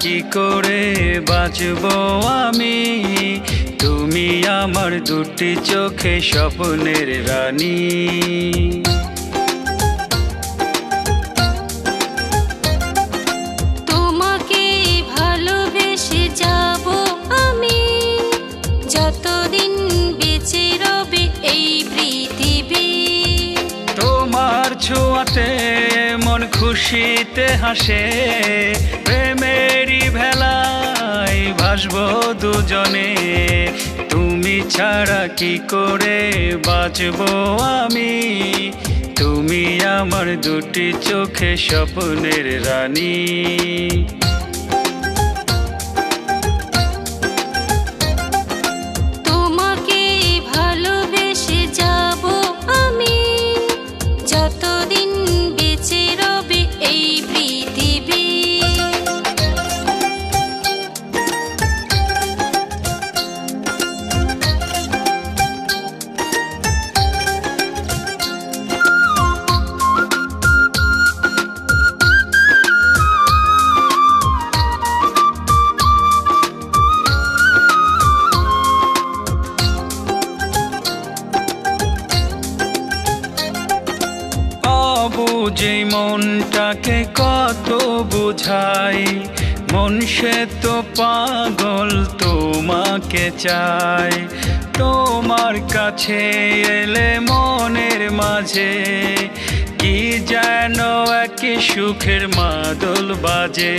কি করে বাঁচব আমি? তুমি আমার দুটি চোখে স্বপ্নের রানী। তোমাকে ভালোবেসে যাব আমি। যতদিন বেঁচে রবে এই পৃথিবী। তোমার ছোঁয়াতে খুশিতে হাসে, প্রেমেরই ভেলাই ভাসব দুজনে। তুমি ছাড়া কি করে বাঁচব আমি? তুমি আমার দুটি চোখে স্বপ্নের রানী। অবুঝে মনটাকে কত বুঝাই, মন সে তো পাগল তোমাকে চাই। তোমার কাছে এলে মনের মাঝে, কি যেন এক সুখের মাদল বাজে।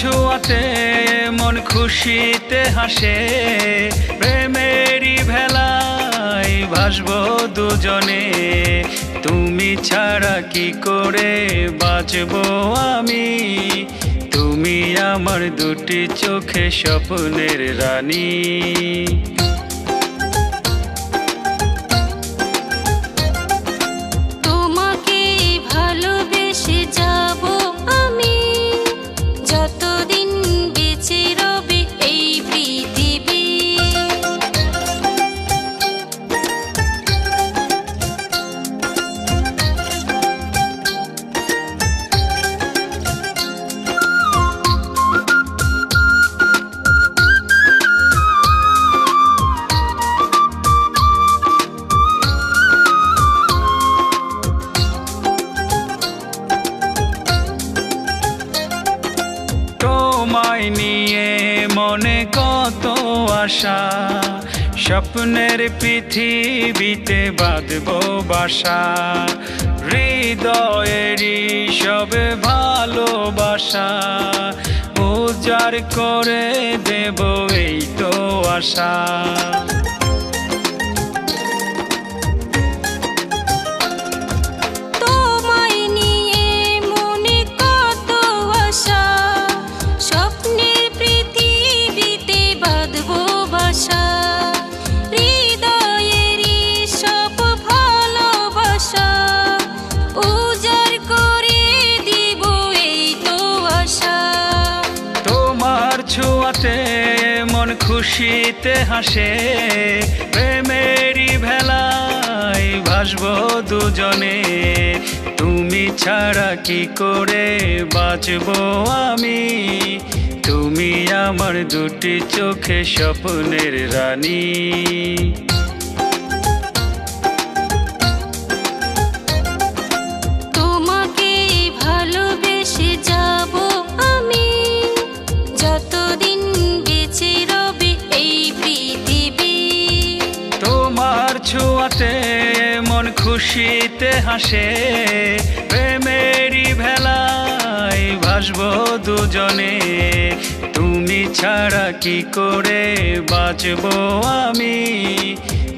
ছোঁয়াতে, মন খুশিতে হাসে। প্রেমেরই ভেলাই ভাসব দুজনে। তুমি ছাড়া কি করে বাঁচব আমি? তুমি আমার দুটি চোখে স্বপ্নের রানী। তোমায় নিয়ে মনে কত আশা। স্বপ্নের পৃথিবীতে বাঁধব বাসা। হৃদয়েরই সব ভালোবাসা। উজার করে দেব এই তো আশা। খুশিতে হাসে, প্রেমেরই ভেলায় ভাসব দুজনে। তুমি ছাড়া কি করে বাঁচব আমি? তুমি আমার দুটি চোখে স্বপ্নের রানী। খুশিতে হাসে, প্রেমেরই ভেলাই ভাসব দুজনে। তুমি ছাড়া কি করে বাঁচব আমি?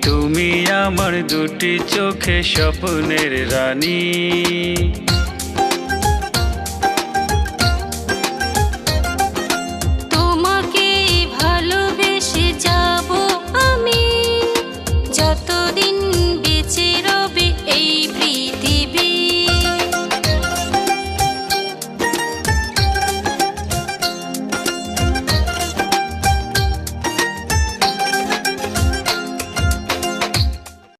তুমি আমার দুটি চোখে স্বপ্নের রানী।